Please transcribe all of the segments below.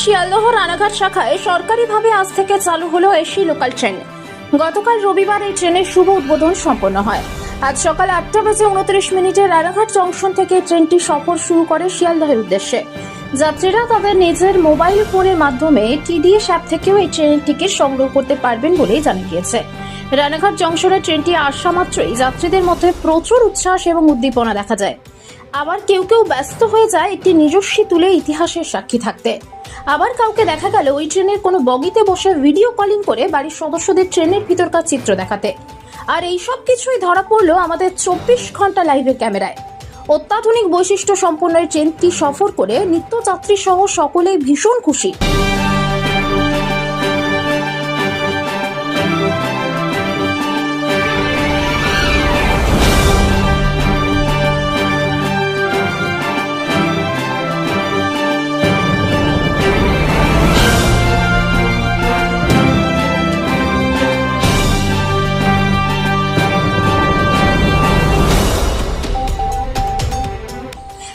শিয়ালদহ রানাঘাট শাখায় সরকারিভাবে আজ থেকে চালু হলো এসি লোকাল ট্রেন গতকাল রবিবার এই ট্রেনের শুভ উদ্বোধন সম্পন্ন হয়। আজ সকাল আটটা বেজে উনত্রিশ মিনিটে রানাঘাট জংশন থেকে ট্রেনটি সফর শুরু করে শিয়ালদহের উদ্দেশ্যে। যাত্রীরা তাদের নিজের মোবাইল ফোনের মাধ্যমে টিডিএস অ্যাপ থেকেও এই ট্রেনের টিকিট সংগ্রহ করতে পারবেন বলেই জানা গিয়েছে। রানাঘাট জংশনে ট্রেনটি আসা মাত্রই যাত্রীদের মধ্যে প্রচুর উচ্ছ্বাস এবং উদ্দীপনা দেখা যায়। আবার কেউ কেউ ব্যস্ত হয়ে যায় একটি নিজস্বী তুলে ইতিহাসের সাক্ষী থাকতে। আবার কাউকে দেখা গেল ওই ট্রেনের কোনো বগিতে বসে ভিডিও কলিং করে বাড়ির সদস্যদের ট্রেনের ভিতরকার চিত্র দেখাতে। আর এই সব কিছুই ধরা পড়ল আমাদের চব্বিশ ঘণ্টা লাইভের ক্যামেরায়। অত্যাধুনিক বৈশিষ্ট্য সম্পন্ন ট্রেনটি সফর করে নিত্যযাত্রী সহ সকলেই ভীষণ খুশি।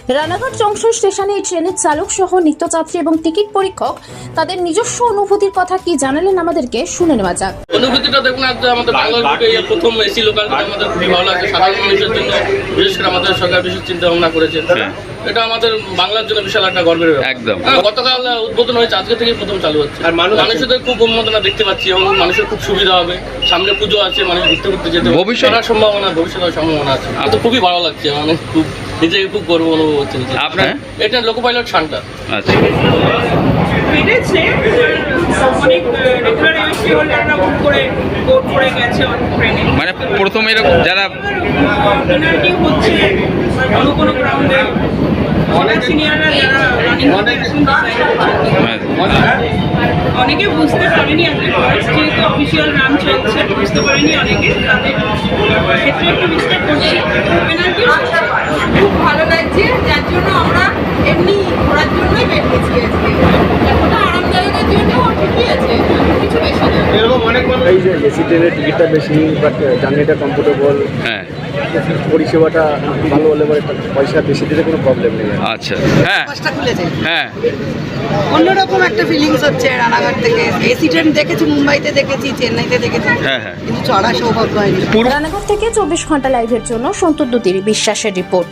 রানাঘাট জংশন স্টেশনে ট্রেনের চালক সহ নিত্যযাত্রী এবং টিকিট পরীক্ষক তাদের নিজস্ব অনুভূতির কথা কি জানালেন আমাদেরকে শুনে নেওয়া যাক। অনুভূতিটা দেখুন আজ আমাদের বাংলার বুকে এই প্রথম এসি লোকাল আমাদের খুবই ভালো লাগছে। সাধারণ মানুষের জন্য বিশেষ করে আমাদের সরকার বিশেষ চিন্তা ভাবনা করেছে এটা আমাদের বাংলার জন্য বিশাল একটা গর্বের ব্যাপার। একদম। হ্যাঁ, গতকাল উদ্বোধন হয়েছে আজকে থেকে প্রথম চালু হচ্ছে। আর মানুষ মানুষদের খুব উন্মোদনা দেখতে পাচ্ছি এবং মানুষের খুব সুবিধা হবে। সামনে পুজো আছে মানুষ ঘুরতে ঘুরতে যেতে। ভবিষ্যৎ- সম্ভাবনা ভবিষ্যতের সম্ভাবনা আছে। আমার তো খুবই ভালো লাগছে মানে খুব নিজেকে খুব গর্ব অনুভব হচ্ছে আপনার? এটা লোকো পাইলট শান্তা আচ্ছা। বেড়েছে অনেক রেগুলার বুক করে কোড করে গেছে ট্রেনে মানে প্রথম এরকম যারা পেনাল্টি হচ্ছে কোনো কোনো গ্রাউন্ডে অনেক সিনিয়ররা যারা রানিং অনেকে বুঝতে পারেনি আসলে ফার্স্ট যেহেতু অফিসিয়াল রান চলছে বুঝতে পারেনি অনেকে তাদের খুব ভালো লাগছে যার জন্য আমরা এমনি ঘোরার জন্যই বেরিয়েছি আজকে এতটা আরামদায়কের জন্য ঠিকই আছে কিছু বেশি না এই যে এসি ট্রেনের টিকিটটা বেশি বাট জার্নিটা কমফোর্টেবল হ্যাঁ। পরিষেবাটা ভালো হলে পরে পয়সা বেশি দিলে কোনো প্রবলেম নেই। আচ্ছা হ্যাঁ। হ্যাঁ। অন্যরকম একটা ফিলিংস হচ্ছে রানাঘাট থেকে। এসি ট্রেন দেখেছি মুম্বাইতে দেখেছি চেন্নাইতে দেখেছি। হ্যাঁ হ্যাঁ। কিন্তু চড়া সৌভাগ্য হয়নি। রানাঘাট থেকে চব্বিশ ঘণ্টা লাইভের জন্য সন্তোষ দুতির বিশ্বাসের রিপোর্ট